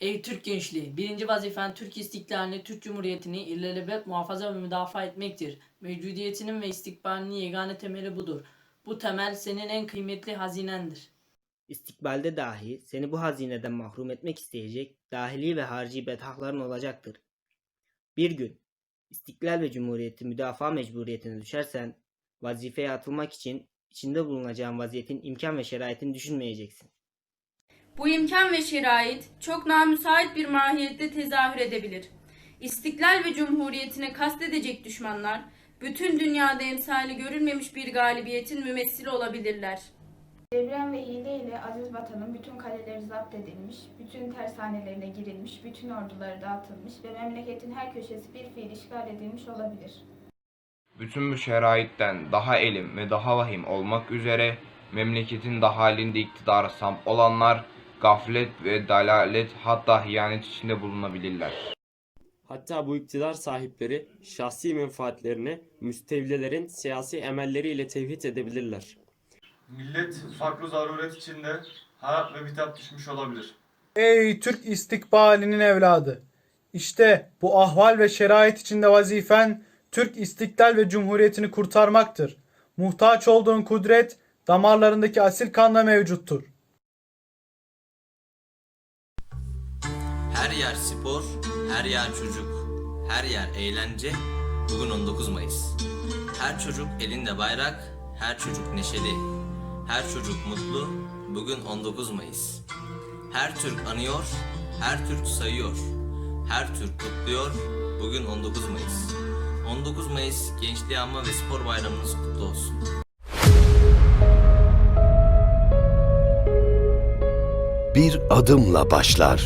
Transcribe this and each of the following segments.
Ey Türk gençliği! Birinci vazifen Türk istiklalini, Türk Cumhuriyeti'ni ilelebet muhafaza ve müdafaa etmektir. Mevcudiyetinin ve istikbalinin yegane temeli budur. Bu temel senin en kıymetli hazinendir. İstikbalde dahi seni bu hazineden mahrum etmek isteyecek dahili ve harici bedhahların olacaktır. Bir gün istiklal ve cumhuriyeti müdafaa mecburiyetine düşersen vazifeye atılmak için içinde bulunacağın vaziyetin imkan ve şeraitini düşünmeyeceksin. Bu imkan ve şerait çok namüsait bir mahiyette tezahür edebilir. İstiklal ve cumhuriyetine kastedecek düşmanlar, bütün dünyada emsali görülmemiş bir galibiyetin mümessili olabilirler. Devren ve hile ile aziz vatanın bütün kaleleri zapt edilmiş, bütün tersanelerine girilmiş, bütün orduları dağıtılmış ve memleketin her köşesi bir fiil işgal edilmiş olabilir. Bütün bu şeraitten daha elim ve daha vahim olmak üzere memleketin daha halinde iktidarı samp olanlar gaflet ve dalalet hatta hıyanet içinde bulunabilirler. Hatta bu iktidar sahipleri şahsi menfaatlerini müstevlilerin siyasi emelleriyle tevhid edebilirler. Millet farklı zaruret içinde harap ve bitap düşmüş olabilir. Ey Türk istikbalinin evladı! İşte bu ahval ve şerait içinde vazifen Türk istiklal ve cumhuriyetini kurtarmaktır. Muhtaç olduğun kudret damarlarındaki asil kanla mevcuttur. Spor, her yer çocuk, her yer eğlence. Bugün 19 Mayıs. Her çocuk elinde bayrak, her çocuk neşeli. Her çocuk mutlu. Bugün 19 Mayıs. Her Türk anıyor, her Türk sayıyor. Her Türk kutluyor. Bugün 19 Mayıs. 19 Mayıs Gençliği Anma ve Spor Bayramınız kutlu olsun. bir adımla başlar.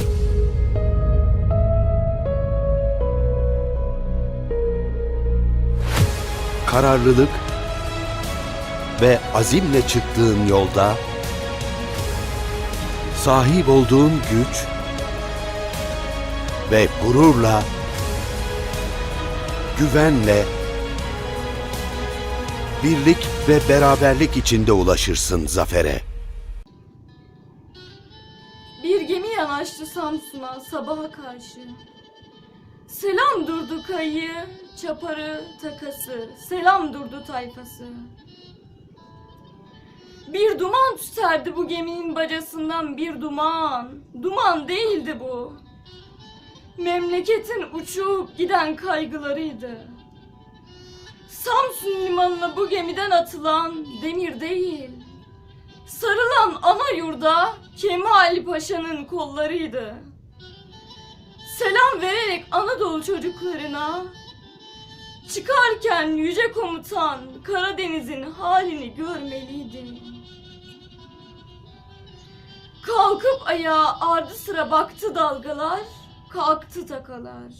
Kararlılık ve azimle çıktığın yolda sahip olduğun güç ve gururla güvenle birlik ve beraberlik içinde ulaşırsın zafere. Bir gemi yanaştı Samsun'a sabaha karşı. Selam durdu kayı, çaparı, takası, selam durdu tayfası. Bir duman tüterdi bu geminin bacasından bir duman. Duman değildi bu. Memleketin uçup giden kaygılarıydı. Samsun limanına bu gemiden atılan demir değil. Sarılan ana yurda Kemal Paşa'nın kollarıydı. Selam vererek Anadolu çocuklarına çıkarken yüce komutan Karadeniz'in halini görmeliydi. Kalkıp ayağa ardı sıra baktı dalgalar, kalktı takalar.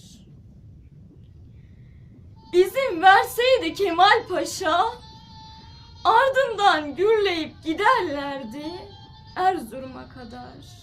İzin verseydi Kemal Paşa, ardından gürleyip giderlerdi Erzurum'a kadar.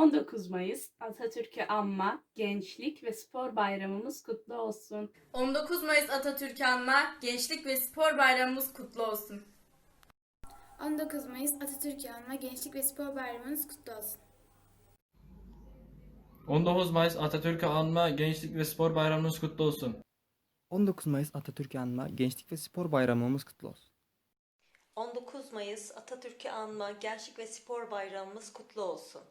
19 Mayıs Atatürk'ü anma, gençlik ve spor bayramımız kutlu olsun. 19 Mayıs Atatürk'ü anma, Gençlik ve Spor Bayramımız kutlu olsun. 19 Mayıs Atatürk'ü anma Gençlik ve Spor Bayramınız kutlu olsun. 19 Mayıs Atatürk'ü anma Gençlik ve Spor Bayramınız kutlu olsun. 19 Mayıs Atatürk'ü anma Gençlik ve Spor Bayramımız kutlu olsun. 19 Mayıs Atatürk'ü anma Gençlik ve Spor Bayramımız kutlu olsun.